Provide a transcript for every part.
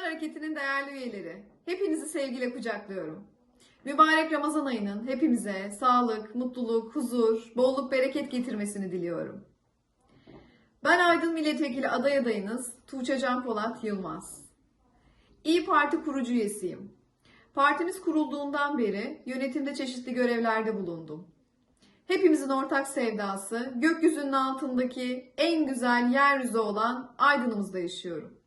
Hareketi'nin değerli üyeleri, hepinizi sevgiyle kucaklıyorum. Mübarek Ramazan ayının hepimize sağlık, mutluluk, huzur, bolluk, bereket getirmesini diliyorum. Ben Aydın Milletvekili aday adayınız Tuğçe Can Polat Yılmaz. İyi Parti kurucu üyesiyim. Partimiz kurulduğundan beri yönetimde çeşitli görevlerde bulundum. Hepimizin ortak sevdası gökyüzünün altındaki en güzel yeryüzü olan Aydın'ımızda yaşıyorum.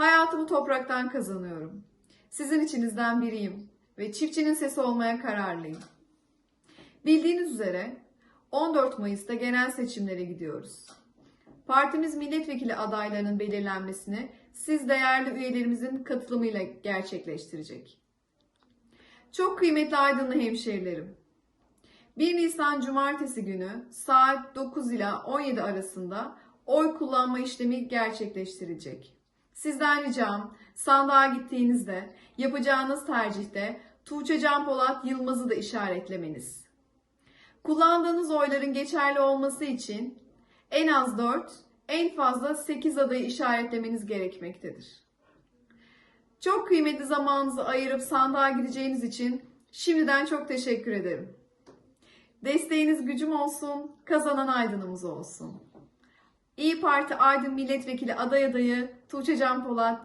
Hayatımı topraktan kazanıyorum. Sizin içinizden biriyim ve çiftçinin sesi olmaya kararlıyım. Bildiğiniz üzere 14 Mayıs'ta genel seçimlere gidiyoruz. Partimiz milletvekili adaylarının belirlenmesini siz değerli üyelerimizin katılımıyla gerçekleştirecek. Çok kıymetli Aydınlı hemşehrilerim. 1 Nisan Cumartesi günü saat 9 ila 17 arasında oy kullanma işlemi gerçekleştirilecek. Sizden ricam sandığa gittiğinizde yapacağınız tercihte Tuğçe Can Polat Yılmaz'ı da işaretlemeniz. Kullandığınız oyların geçerli olması için en az 4, en fazla 8 adayı işaretlemeniz gerekmektedir. Çok kıymetli zamanınızı ayırıp sandığa gideceğiniz için şimdiden çok teşekkür ederim. Desteğiniz gücüm olsun, kazanan aydınımız olsun. İyi Parti Aydın Milletvekili aday adayı Tuğçe Can Polat